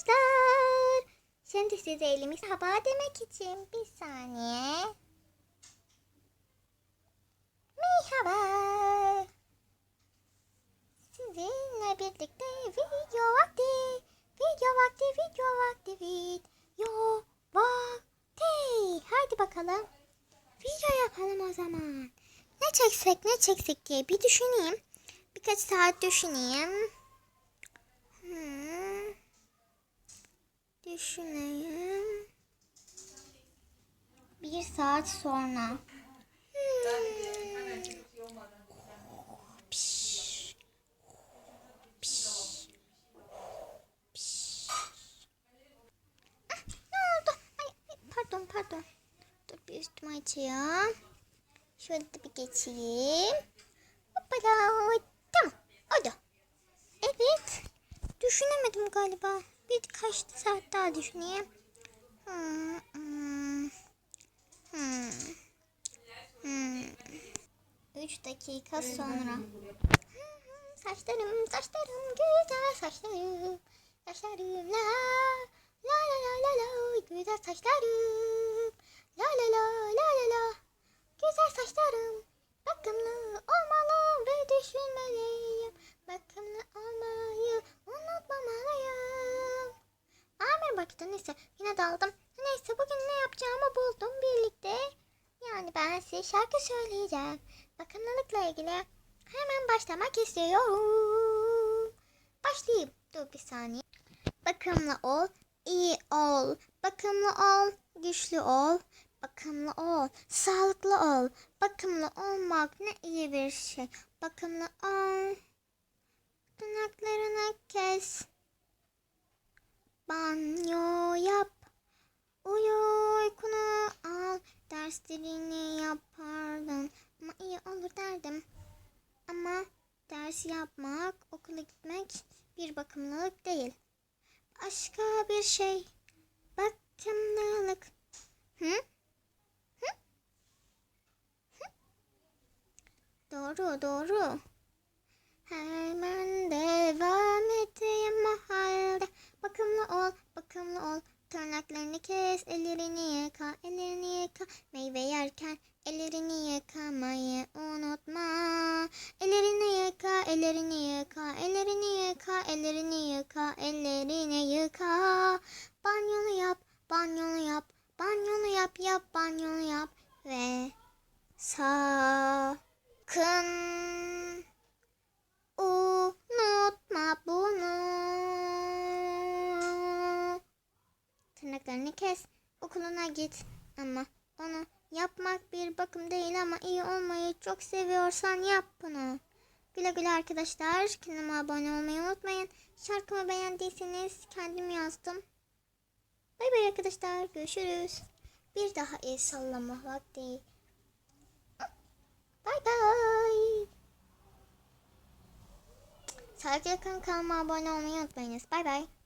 arkadaşlar. Şimdi size elimi sabah demek için bir saniye. Merhaba. Sizinle birlikte video vakti. Video vakti, video vakti, video vakti. Hadi bakalım. Video yapalım o zaman. Ne çeksek ne çeksek diye bir düşüneyim. Birkaç saat düşüneyim. Hmm. Düşüneyim. Bir saat sonra. Pardon. Dur bir üstümü açayım. Şöyle de bir geçeyim. Hoppala. Tamam. Oldu. Evet. Düşünemedim galiba. Birkaç saat daha düşüneyim. Hmm, hmm, hmm. Üç dakika sonra. Saçlarım, saçlarım, güzel saçlarım. Saçlarım, la, la la la la la, güzel saçlarım. La la la la la la, güzel saçlarım. Bakımlı olmalı ve düşünmeliyim. Bakımlı olmayı unutmamalıyım. Amin bakın neyse yine daldım. Neyse bugün ne yapacağımı buldum birlikte. Yani ben size şarkı söyleyeceğim. Bakımlılıkla ilgili hemen başlamak istiyorum. Başlayayım. Dur bir saniye. Bakımlı ol, iyi ol. Bakımlı ol, güçlü ol. Bakımlı ol, sağlıklı ol. Bakımlı olmak ne iyi bir şey. Bakımlı ol. Tırnaklarını kes. Banyo yap. Uyu uykunu al. Derslerini yapardın. Ama iyi olur derdim. Ama ders yapmak, okula gitmek bir bakımlılık değil. Başka bir şey. Bakımlılık. Hı? Hı? Hı? Doğru, doğru. Tırnaklarını kes, ellerini yıka, ellerini yıka. Meyve yerken ellerini yıkamayı unutma. Ellerini yıka, ellerini yıka, ellerini yıka, ellerini yıka, ellerini yıka. Banyonu yap, banyonu yap, banyonu yap, yap, banyonu yap. Ve sakın Tırnaklarını kes. Okuluna git. Ama onu yapmak bir bakım değil ama iyi olmayı çok seviyorsan yap bunu. Güle güle arkadaşlar. Kanalıma abone olmayı unutmayın. Şarkımı beğendiyseniz kendim yazdım. Bay bay arkadaşlar. Görüşürüz. Bir daha el sallama vakti. Bay bay. Sağlıcakla kanalıma abone olmayı unutmayınız. Bay bay.